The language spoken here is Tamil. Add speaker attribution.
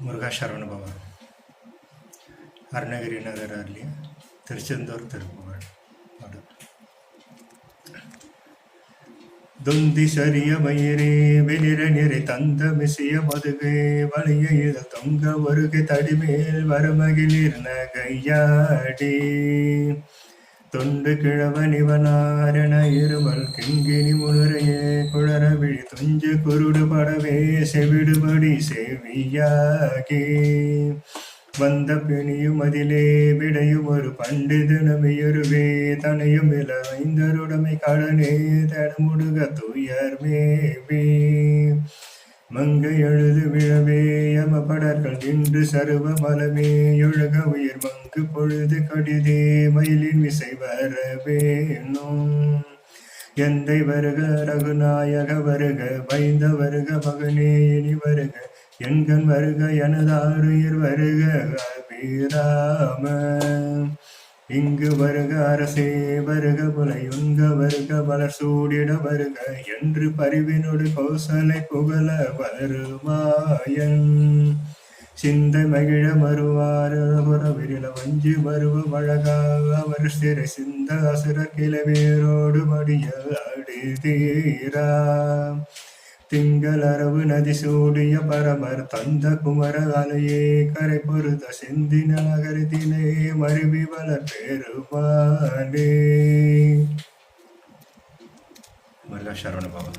Speaker 1: முருகா சரவணபவா அருணகிரி நகர் அருளிய திருச்செந்தூர் திருப்புகழ் துந்தி சரிய மயிரே வெளிர நிறை தந்த மிசிய மதுகே வழிய இது தொங்க ஒருகை தடிமேல் வரமகிலிருந்த கையாடி. தொண்டு கிழவனிவனாரண இருமல் கிங்கினி முழுரையே குளர விழி துஞ்சு குருடு படவே செவிடுபடி செவியாகி. வந்த பிணியும் அதிலே விடையும் ஒரு பண்டிதனமையொருவே தனையும் இல ஐந்தருடைமை கடனே தடமுடுக துயர் மேவே. மங்கை எழுது விழவே யமபடர்கள் நின்று சருவ மலமே எழுக உயிர் மங்கு பொழுது கடிதே மயிலின் விசை வரவேணும் எந்தை வருக ரகுநாயக வருக வைந்த வருக மகனே இனி வருக. எண்கண் வருக எனதாருயிர் வருக அபிராம இங்கு வருக அரசே வருக புலையுங்க வருக வளர் சூடிட வருக என்று பரிவினோடு கௌசலை புகழ வருவாயன் சிந்தை மகிழ மறுவாறு விரில வஞ்சி மருவ மழகாக அவர் சிறை சிந்த அசுர கிளவேரோடு மடிய அடி தீரா. திங்களரவு நதி சூடிய பரமர் தந்த குமர அலையே கரை பொருத சிந்தின நகரத்திலே மருவி வளர் பெருமானே. முருகா சரவண பவன்